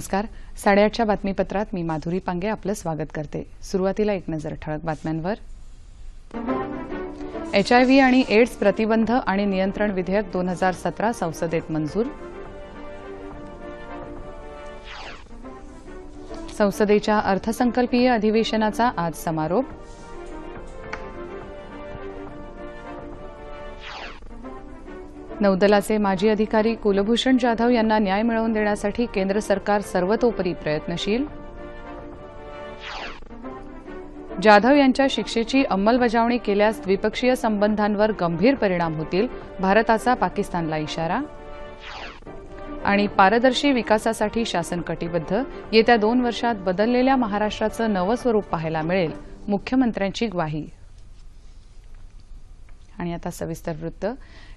नमस्कार. साडेआठच्या बातमीपत्रात मी माधुरी पांगे आपलं स्वागत करते. सुरुवातीला एक नजर ठळक बातम्यांवर. एचआयव्ही आणि एड्स प्रतिबंध आणि नियंत्रण विधेयक दोन हजार सतरा संसदेत मंजूर. संसदेच्या अर्थसंकल्पीय अधिवेशनाचा आज समारोप. नौदलाचे माजी अधिकारी कुलभूषण जाधव यांना न्याय मिळवून देण्यासाठी केंद्र सरकार सर्वतोपरी प्रयत्नशील? जाधव यांच्या शिक्षेची अंमलबजावणी केल्यास द्विपक्षीय संबंधांवर गंभीर परिणाम होतील भारताचा पाकिस्तानला इशारा? आणि पारदर्शी विकासासाठी शासन कटिबद्ध येत्या दोन वर्षात बदललेल्या महाराष्ट्राचं नवं स्वरूप पाहायला मिळेल मुख्यमंत्र्यांची ग्वाही. आणि आता सविस्तर वृत्त.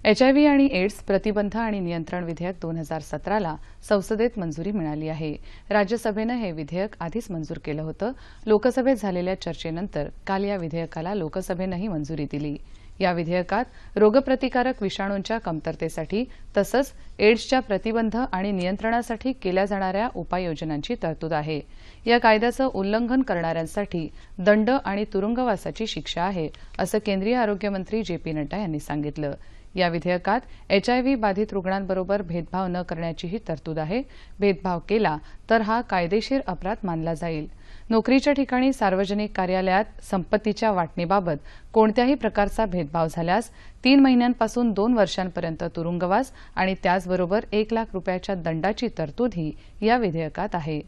एचआयव्ही आणि एड्स प्रतिबंध आणि नियंत्रण विधेयक दोन हजार सतराला संसदेत मंजुरी मिळाली आहे. राज्यसभेनं हे विधेयक आधीच मंजूर केलं होतं. लोकसभेत झालेल्या चर्चेनंतर काल या विधेयकाला लोकसभेनंही मंजुरी दिली. या विधेयकात रोगप्रतिकारक विषाणूंच्या कमतरतेसाठी तसंच एड्सच्या प्रतिबंध आणि नियंत्रणासाठी केल्या जाणाऱ्या उपाययोजनांची तरतूद आहे. या कायद्याचं उल्लंघन करणाऱ्यांसाठी दंड आणि तुरुंगवासाची शिक्षा आहे असं केंद्रीय आरोग्यमंत्री जे पी नड्डा यांनी सांगितलं. या विधेयकात एचआयव्ही बाधित रुग्णांबरोबर भेदभाव न करण्याचीही तरतूद आहे. भेदभाव केला तर हा कायदेशीर अपराध मानला जाईल. नोकरीच्या ठिकाणी सार्वजनिक कार्यालयात संपत्तीच्या वाटणीबाबत कोणत्याही प्रकारचा भेदभाव झाल्यास तीन महिन्यांपासून दोन वर्षांपर्यंत तुरुंगवास आणि त्याचबरोबर एक लाख रुपयाच्या दंडाची तरतूदही या विधेयकात आहे.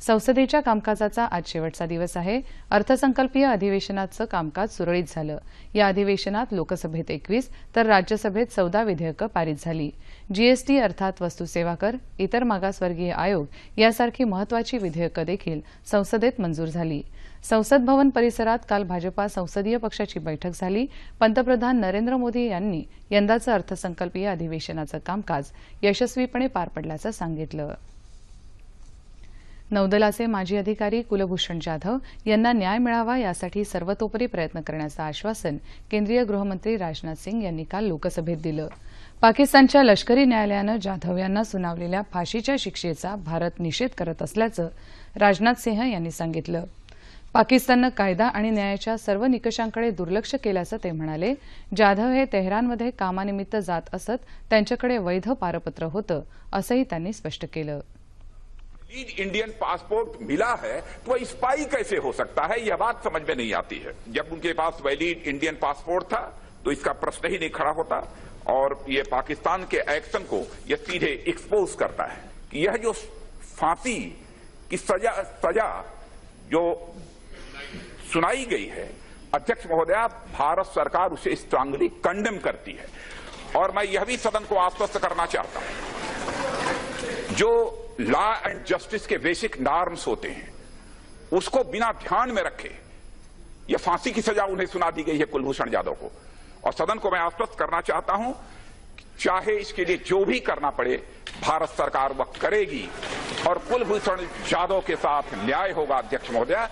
संसदेच्या कामकाजाचा आज शेवटचा दिवस आहे. अर्थसंकल्पीय अधिवेशनाचं कामकाज सुरळीत झालं. या अधिवेशनात लोकसभेत एकवीस तर राज्यसभेत चौदा विधेयकं पारित झाली. जीएसटी अर्थात वस्तू सेवा कर इतर मागासवर्गीय आयोग यासारखी महत्वाची विधेयकं देखील संसदेत मंजूर झाली. संसद भवन परिसरात काल भाजपा संसदीय पक्षाची बैठक झाली. पंतप्रधान नरेंद्र मोदी यांनी यंदाचं अर्थसंकल्पीय अधिवेशनाचं कामकाज यशस्वीपणे पार पडल्याचं सांगितलं. नौदलाचे माजी अधिकारी कुलभूषण जाधव यांना न्याय मिळावा यासाठी सर्वतोपरी प्रयत्न करण्याचं आश्वासन केंद्रीय गृहमंत्री राजनाथ सिंग यांनी काल लोकसभेत दिलं. पाकिस्तानच्या लष्करी न्यायालयानं जाधव यांना सुनावलेल्या फाशीच्या शिक्षेचा भारत निषेध करत असल्याचं राजनाथ सिंह यांनी सांगितलं. पाकिस्ताननं कायदा आणि न्यायाच्या सर्व निकषांकडे दुर्लक्ष केल्याचं ते म्हणाले जाधव हे तेहरानमध्ये कामानिमित्त जात असत त्यांच्याकडे वैध पारपत्र होतं असंही त्यांनी स्पष्ट केलं. इंडियन पासपोर्ट मिला है तो वह स्पाई कैसे हो सकता है? यह बात समझ में नहीं आती है। जब उनके पास वैलिड इंडियन पासपोर्ट था तो इसका प्रश्न ही नहीं खड़ा होता और ये पाकिस्तान के एक्शन को यह सीधे एक्सपोज करता है कि यह जो फांसी की सजा सजा जो सुनाई गई है, अध्यक्ष महोदया, भारत सरकार उसे स्ट्रांगली कंडेम करती है। और मैं यह भी सदन को आश्वस्त करना चाहता हूँ। जो लॉ एंड जस्टिस के बेसिक नॉर्म्स होते हैं। उसको बिना ध्यान में रखे यह फांसी की सजा उन्हें सुना दी गई है कुलभूषण जाधव को। और सदन को मैं आश्वस्त करना चाहता हूँ चाहे इसके लिए जो भी करना पड़े, भारत सरकार वह करेगी। और कुलभूषण जाधव के साथ न्याय होगा, अध्यक्ष महोदया।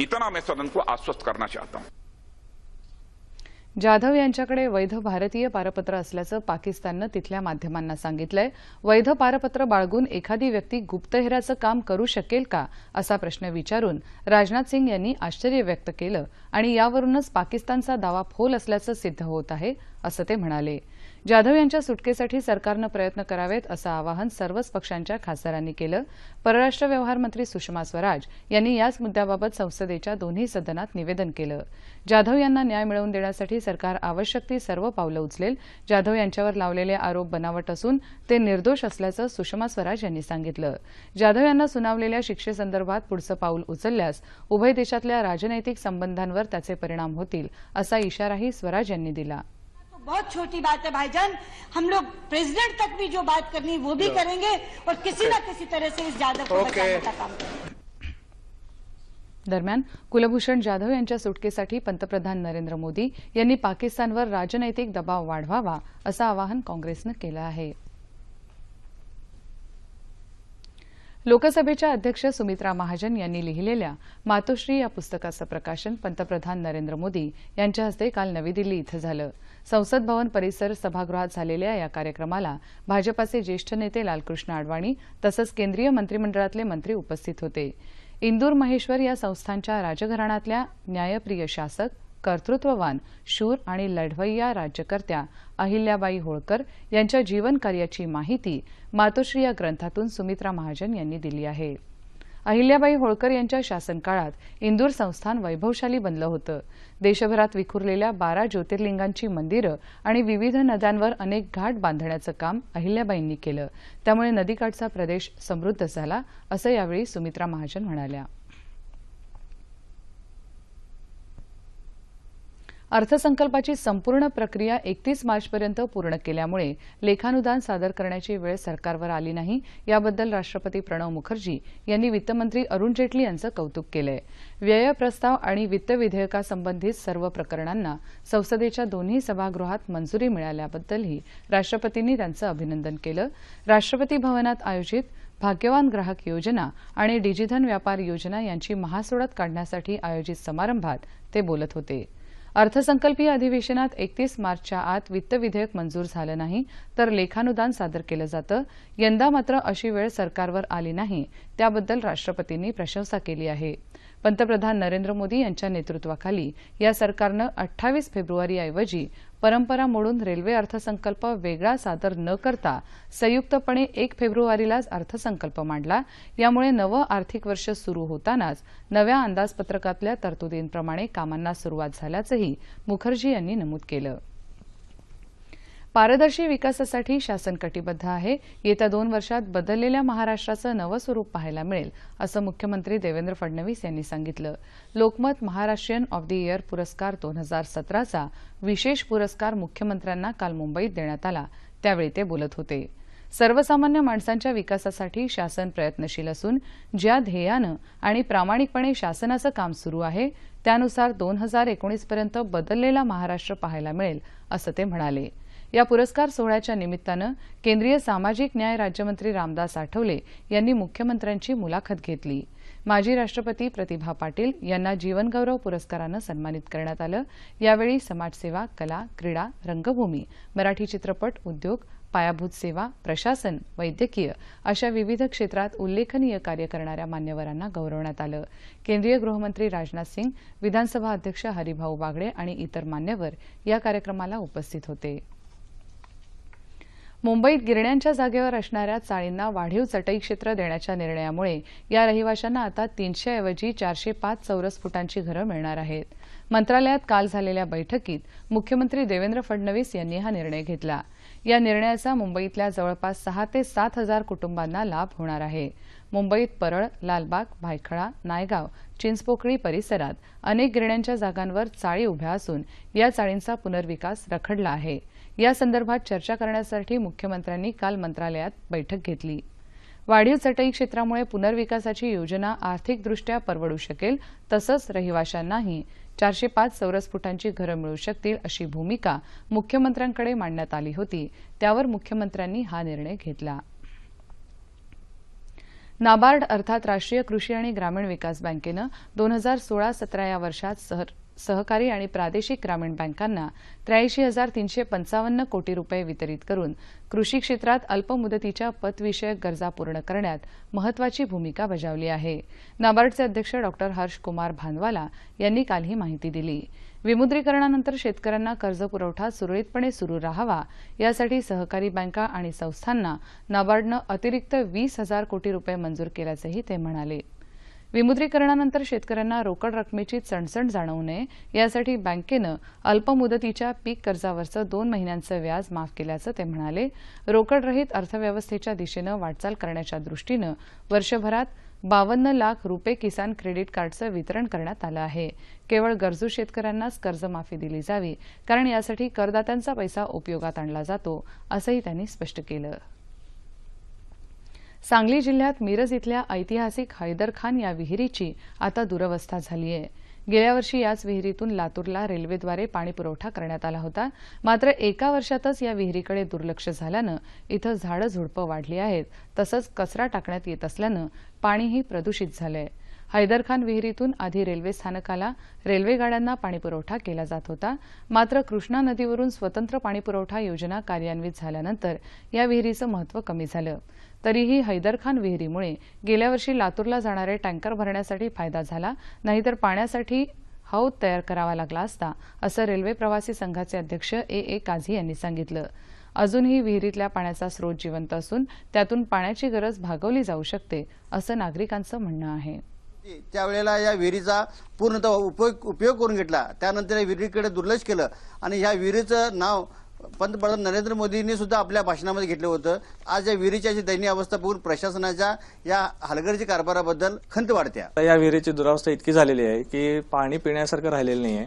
इतना मैं सदन को आश्वस्त करना चाहता हूँ। जाधव यांच्याकडे वैध भारतीय पारपत्र असल्याचं पाकिस्ताननं तिथल्या माध्यमांना सांगितलंय. वैध पारपत्र बाळगून एखादी व्यक्ती गुप्तहेराचं काम करू शकेल का असा प्रश्न विचारून राजनाथ सिंग यांनी आश्चर्य व्यक्त केलं आणि यावरूनच पाकिस्तानचा दावा फोल असल्याचं सिद्ध होत आहे असं ते म्हणाले. जाधव यांच्या सुटकेसाठी सरकारनं प्रयत्न करावेत असं आवाहन सर्वच पक्षांच्या खासदारांनी केलं. परराष्ट्र व्यवहार मंत्री सुषमा स्वराज यांनी याच मुद्द्याबाबत संसदेच्या दोन्ही सदनात निवेदन केलं. जाधव यांना न्याय मिळवून देण्यासाठी सरकार आवश्यक ती सर्व पावलं उचलेल. जाधव यांच्यावर लावलेले आरोप बनावट असून ते निर्दोष असल्याचं सुषमा स्वराज यांनी सांगितलं. जाधव यांना सुनावलेल्या शिक्षेसंदर्भात पुढचं पाऊल उचलल्यास उभय देशातल्या राजनैतिक संबंधांवर त्याचे परिणाम होतील असा इशाराही स्वराज यांनी दिला. बहुत छोटी बात है भाईजान। हम लोग प्रेसिडेंट तक भी जो बात करनी है वो भी करेंगे और किसी ना किसी तरह से इस जादव को बचाने का काम करेंगे। दरम्यान कुलभूषण जाधव यांच्या सुटकेसाठी पंतप्रधान नरेंद्र मोदी यांनी पाकिस्तानवर राजनैतिक दबाव वाढवावा असं आवाहन काँग्रेसनं केलं आहे. लोकसभेच्या अध्यक्ष सुमित्रा महाजन यांनी लिहिलेल्या मातोश्री या पुस्तकाचं प्रकाशन पंतप्रधान नरेंद्र मोदी यांच्या हस्ते काल नवी दिल्ली इथं झालं. संसद भवन परिसर सभागृहात झालेल्या या कार्यक्रमाला भाजपाचे ज्येष्ठ नेते लालकृष्ण आडवाणी तसंच केंद्रीय मंत्रिमंडळातले मंत्री उपस्थित होते. इंदूर महेश्वर या संस्थांच्या राजघराण्यातल्या न्यायप्रिय शासक कर्तृत्ववान शूर आणि लढवय्या राज्यकर्त्या अहिल्याबाई होळकर यांच्या जीवनकार्याची माहिती मातोश्री या ग्रंथातून सुमित्रा महाजन यांनी दिली आहे. अहिल्याबाई होळकर यांच्या शासनकाळात इंदूर संस्थान वैभवशाली बनलं होतं. देशभरात विखुरलेल्या बारा ज्योतिर्लिंगांची मंदिरं आणि विविध नद्यांवर अनेक घाट बांधण्याचं काम अहिल्याबाईंनी केलं. त्यामुळे नदीकाठचा प्रदेश समृद्ध झाला असं यावेळी सुमित्रा महाजन म्हणाल्या. अर्थसंकल्पाची संपूर्ण प्रक्रिया एकतीस मार्चपर्यंत पूर्ण केल्यामुळे लेखानुदान सादर करण्याची वेळ सरकारवर आली नाही. याबद्दल राष्ट्रपती प्रणव मुखर्जी यांनी वित्तमंत्री अरुण जेटली यांचं कौतुक केलंय. व्यय प्रस्ताव आणि वित्त विधेयकासंबंधित सर्व प्रकरणांना संसदेच्या दोन्ही सभागृहात मंजुरी मिळाल्याबद्दलही राष्ट्रपतींनी त्यांचं अभिनंदन केलं. राष्ट्रपती भवनात आयोजित भाग्यवान ग्राहक योजना आणि डिजिधन व्यापार योजना यांची महासोडत काढण्यासाठी आयोजित समारंभात ते बोलत होते. अर्थसंकल्पीय अधिवेशनात एकतीस मार्चच्या आत वित्त विधेयक मंजूर झालं नाही तर लेखानुदान सादर केलं जातं. यंदा मात्र अशी वेळ सरकारवर आली नाही. त्याबद्दल राष्ट्रपतींनी प्रशंसा केली आहे. पंतप्रधान नरेंद्र मोदी यांच्या नेतृत्वाखाली या सरकारनं अठ्ठावीस फेब्रुवारीऐवजी परंपरा मोडून रेल्वे अर्थसंकल्प वेगळा सादर न करता संयुक्तपणे एक फेब्रुवारीलाच अर्थसंकल्प मांडला. यामुळे नवं आर्थिक वर्ष सुरू होतानाच नव्या अंदाजपत्रकातल्या तरतुदींप्रमाणे कामांना सुरुवात झाल्याचंही मुखर्जी यांनी नमूद केलं. पारदर्शी विकासासाठी शासन कटिबद्ध आहे. येत्या दोन वर्षात बदललेल्या महाराष्ट्राचं नवं स्वरूप पाहायला मिळेल असं मुख्यमंत्री देवेंद्र फडणवीस यांनी सांगितलं. Lokmat Maharashtrian of the year पुरस्कार दोन हजार सतराचा विशेष पुरस्कार मुख्यमंत्र्यांना काल मुंबईत देण्यात आला. त्यावेळी ते बोलत होते. सर्वसामान्य माणसांच्या विकासासाठी शासन प्रयत्नशील असून ज्या ध्येयानं आणि प्रामाणिकपणे शासनाचं काम सुरू आहे त्यानुसार दोन हजार एकोणीसपर्यंत बदललेला महाराष्ट्र पाहायला मिळेल असं ते म्हणाले. या पुरस्कार सोहळ्याच्या निमित्तानं केंद्रीय सामाजिक न्याय राज्यमंत्री रामदास आठवले यांनी मुख्यमंत्र्यांची मुलाखत घेतली. माजी राष्ट्रपती प्रतिभा पाटील यांना जीवनगौरव पुरस्कारानं सन्मानित करण्यात आलं. यावेळी समाजसेवा कला क्रीडा रंगभूमी मराठी चित्रपट उद्योग पायाभूत सेवा प्रशासन वैद्यकीय अशा विविध क्षेत्रात उल्लेखनीय कार्य करणाऱ्या मान्यवरांना गौरवण्यात आलं. केंद्रीय गृहमंत्री राजनाथ सिंग विधानसभा अध्यक्ष हरिभाऊ बागडे आणि इतर मान्यवर या कार्यक्रमाला उपस्थित होते. मुंबईत गिरण्यांच्या जागेवर असणाऱ्या चाळींना वाढीव चटई क्षेत्र देण्याच्या निर्णयामुळे या रहिवाशांना आता तीनशेऐवजी चारशे पाच चौरस फुटांची घरं मिळणार आहेत. मंत्रालयात काल झालेल्या बैठकीत मुख्यमंत्री देवेंद्र फडणवीस यांनी हा निर्णय घेतला. या निर्णयाचा मुंबईतल्या जवळपास सहा ते सात हजार कुटुंबांना लाभ होणार आहे. मुंबईत परळ लालबाग भायखळा नायगाव चिंचपोकळी परिसरात अनेक गिरण्यांच्या जागांवर चाळी उभ्या असून या चाळींचा पुनर्विकास रखडला आहे. या संदर्भात चर्चा करण्यासाठी मुख्यमंत्र्यांनी काल मंत्रालयात बैठक घेतली. वाढीव चटई क्षेत्रामुळे पुनर्विकासाची योजना आर्थिकदृष्ट्या परवडू शकेल तसंच रहिवाशांनाही चारशे पाच चौरस फुटांची घरं मिळू शकतील अशी भूमिका मुख्यमंत्र्यांकडे मांडण्यात आली होती. त्यावर मुख्यमंत्र्यांनी हा निर्णय घेतला. नाबार्ड अर्थात राष्ट्रीय कृषी आणि ग्रामीण विकास बँकेनं दोन हजार सोळा सतरा या वर्षात सहकारी आणि प्रादेशिक ग्रामीण बँकांना त्र्याऐंशी हजार तीनशे पंचावन्न कोटी रुपये वितरित करून कृषी क्षेत्रात अल्पमुदतीच्या पतविषयक गरजा पूर्ण करण्यात महत्वाची भूमिका बजावली आहे. नाबार्डचे अध्यक्ष डॉक्टर हर्ष कुमार भानवाला यांनी काल ही माहिती दिली. विमुद्रीकरणानंतर शेतकऱ्यांना कर्जपुरवठा सुरळीतपणे सुरू राहावा यासाठी सहकारी बँका आणि संस्थांना नाबार्डनं अतिरिक्त वीस हजार कोटी रुपये मंजूर केल्याचंही ते म्हणाले. विमुद्रीकरणानंतर शेतकऱ्यांना रोकड रकमेची चणचण जाणवू नये यासाठी बँकेनं अल्पमुदतीच्या पीक कर्जावरचं दोन महिन्यांचं व्याज माफ केल्याचं ते म्हणाले. रोकडरहित अर्थव्यवस्थेच्या दिशेनं वाटचाल करण्याच्या दृष्टीनं वर्षभरात बावन्न लाख रुपये किसान क्रेडिट कार्डचं वितरण करण्यात आलं आहे. केवळ गरजू शेतकऱ्यांनाच कर्जमाफी दिली जावी कारण यासाठी करदात्यांचा पैसा उपयोगात आणला जातो असंही त्यांनी स्पष्ट केलं. सांगली जिल्ह्यात मिरज इथल्या ऐतिहासिक हैदर खान या विहिरीची आता दुरवस्था झाली आहे गेल्या वर्षी याच विहिरीतून लातूरला रेल्वेद्वारे पाणीपुरवठा करण्यात आला होता. मात्र एका वर्षातच या विहिरीकडे दुर्लक्ष झाल्यानं इथं झाडं झुडपं वाढली आहेत. तसंच कचरा टाकण्यात येत असल्यानं पाणीही प्रदूषित झालंय. हैदरखान विहिरीतून आधी रेल्वे स्थानकाला रेल्वे गाड्यांना पाणीपुरवठा केला जात होता. मात्र कृष्णा नदीवरून स्वतंत्र पाणीपुरवठा योजना कार्यान्वित झाल्यानंतर या विहिरीचं महत्त्व कमी झालं. तरीही हैदरखान विहिरीमुळे गेल्या वर्षी लातूरला जाणारे टँकर भरण्यासाठी फायदा झाला नाहीतर पाण्यासाठी हौद तयार करावा लागला असता असं रेल्वे प्रवासी संघाचे अध्यक्ष ए. ए. काझी यांनी सांगितलं. अजूनही विहिरीतल्या पाण्याचा स्रोत जिवंत असून त्यातून पाण्याची गरज भागवली जाऊ शकते असं नागरिकांचं म्हणणं आहे. त्यावेळेला या विहिरीचा पूर्णतः उपयोग उपयोग करून घेतला. त्यानंतर या विहिरीकडे दुर्लक्ष केलं आणि ह्या विहिरीचं नाव पंतप्रधान नरेंद्र मोदींनी सुद्धा आपल्या भाषणामध्ये घेतलं होतं. आज या विहिरीच्या जी दयनीय अवस्था बघून प्रशासनाच्या या हलगर्जी कारभाराबद्दल खंत वाढत्या. आता या विहिरीची दुरावस्था इतकी झालेली आहे की पाणी पिण्यासारखं राहिलेलं नाही आहे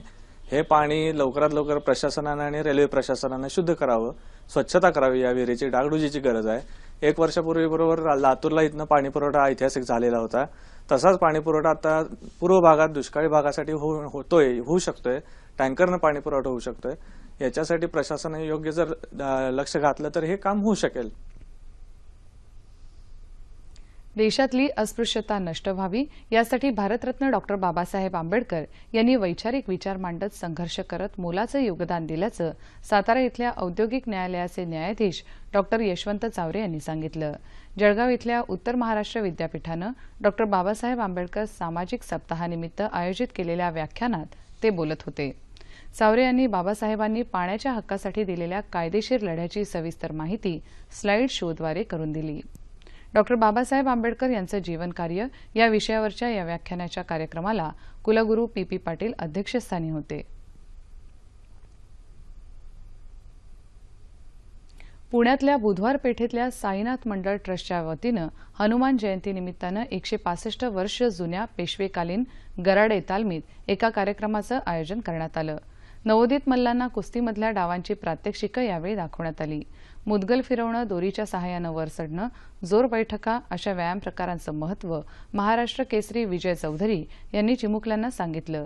हे पाणी लवकरात लवकर प्रशासनानं आणि रेल्वे प्रशासनानं शुद्ध करावं स्वच्छता करावी या विहिरीची डागडुजीची गरज आहे. एक वर्षापूर्वी बरोबर लातूरला इथनं पाणीपुरवठा ऐतिहासिक झालेला होता. तसाच पाणीपुरवठा आता पूर्व भागात दुष्काळी भागासाठी होतोय होऊ शकतोय. टँकरनं पाणीपुरवठा होऊ शकतोय. याच्यासाठी प्रशासनाने योग्य जर लक्ष घातलं तर हे काम होऊ शकेल. देशातली अस्पृश्यता नष्ट व्हावी यासाठी भारतरत्न डॉक्टर बाबासाहेब आंबेडकर यांनी वैचारिक विचार मांडत संघर्ष करत मोलाचं योगदान दिल्याचं सातारा इथल्या औद्योगिक न्यायालयाचे न्यायाधीश डॉक्टर यशवंत चावरे यांनी सांगितलं. जळगाव इथल्या उत्तर महाराष्ट्र विद्यापीठानं डॉक्टर बाबासाहेब आंबेडकर सामाजिक सप्ताहानिमित्त आयोजित केलेल्या व्याख्यानात ते बोलत होते. चावरे यांनी बाबासाहेबांनी पाण्याच्या हक्कासाठी दिलेल्या कायदेशीर लढ्याची सविस्तर माहिती स्लाईड शोद्वारे करून दिली. डॉक्टर बाबासाहेब आंबेडकर यांचं जीवनकार्य या विषयावरच्या या व्याख्यानाच्या कार्यक्रमाला कुलगुरू पी पी पाटील अध्यक्षस्थानी होते. पुण्यातल्या बुधवार पेठेतल्या साईनाथ मंडळ ट्रस्टच्या वतीनं हनुमान जयंतीनिमित्तानं एकशे पासष्ट वर्ष जुन्या पेशवेकालीन गराडे तालमीत एका कार्यक्रमाचं आयोजन करण्यात आलं. नवोदित मल्लांना कुस्तीमधल्या डावांची प्रात्यक्षिकं यावेळी दाखवण्यात आली. मुदगल फिरवणं दोरीच्या सहाय्यानं वर चढणं जोर बैठका अशा व्यायाम प्रकारांचं महत्त्व महाराष्ट्र केसरी विजय चौधरी यांनी चिमुकल्यांना सांगितलं.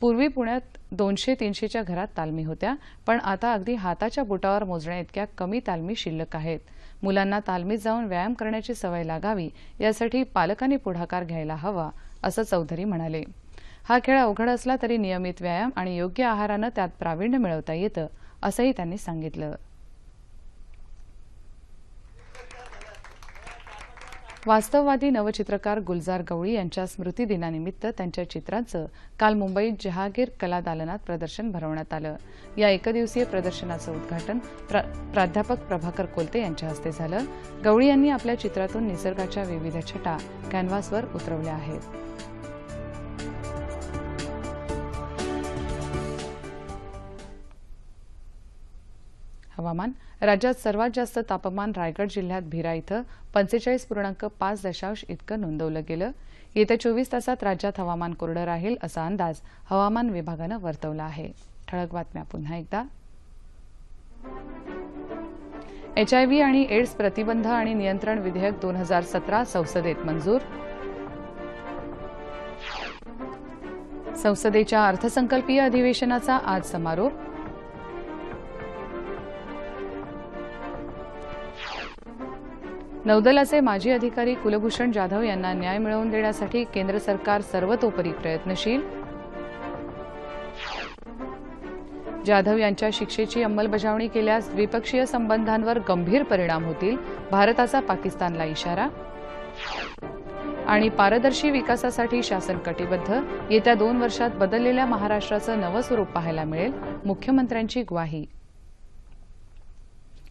पूर्वी पुण्यात दोनशे तीनशेच्या घरात तालमी होत्या पण आता अगदी हाताच्या बोटावर मोजण्या इतक्या कमी तालमी शिल्लक आहेत. मुलांना तालमीत जाऊन व्यायाम करण्याची सवय लागावी यासाठी पालकांनी पुढाकार घ्यायला हवा असं चौधरी म्हणाले. हा खेळ अवघड असला तरी नियमित व्यायाम आणि योग्य आहारानं त्यात प्रावीण्य मिळवता येतं असंही त्यांनी सांगितलं. वास्तववादी नवचित्रकार गुलजार गवळी यांच्या स्मृतिदिनानिमित्त त्यांच्या चित्रांचं काल मुंबईत जहागीर कला दालनात प्रदर्शन भरवण्यात आलं. या एकदिवसीय प्रदर्शनाचं उद्घाटन प्रा- प्राध्यापक प्रभाकर कोलते यांच्या हस्ते झालं. गवळी यांनी आपल्या चित्रातून निसर्गाच्या विविध छटा कॅनव्हासवर उतरवल्या आहेत. हवामान राज्यात सर्वात जास्त तापमान रायगड जिल्ह्यात भिरा इथं पंचेचाळीस पूर्णांक पाच दशांश इतकं नोंदवलं गेलं. येत्या चोवीस तासात राज्यात हवामान कोरडं राहील असा अंदाज हवामान विभागानं वर्तवला आहे. ठळक बातम्या पुन्हा एकदा. एचआयव्ही आणि एड्स प्रतिबंध आणि नियंत्रण विधेयक दोन हजार सतरा संसदेत मंजूर. संसदेच्या अर्थसंकल्पीय अधिवेशनाचा आज समारोप. नौदलाचे माजी अधिकारी कुलभूषण जाधव यांना न्याय मिळवून देण्यासाठी केंद्र सरकार सर्वतोपरी प्रयत्नशील. जाधव यांच्या शिक्षेची अंमलबजावणी केल्यास द्विपक्षीय संबंधांवर गंभीर परिणाम होतील भारताचा पाकिस्तानला इशारा. आणि पारदर्शी विकासासाठी शासन कटिबद्ध येत्या दोन वर्षात बदललेल्या महाराष्ट्राचं नवं स्वरूप पाहायला मिळेल मुख्यमंत्र्यांची ग्वाही.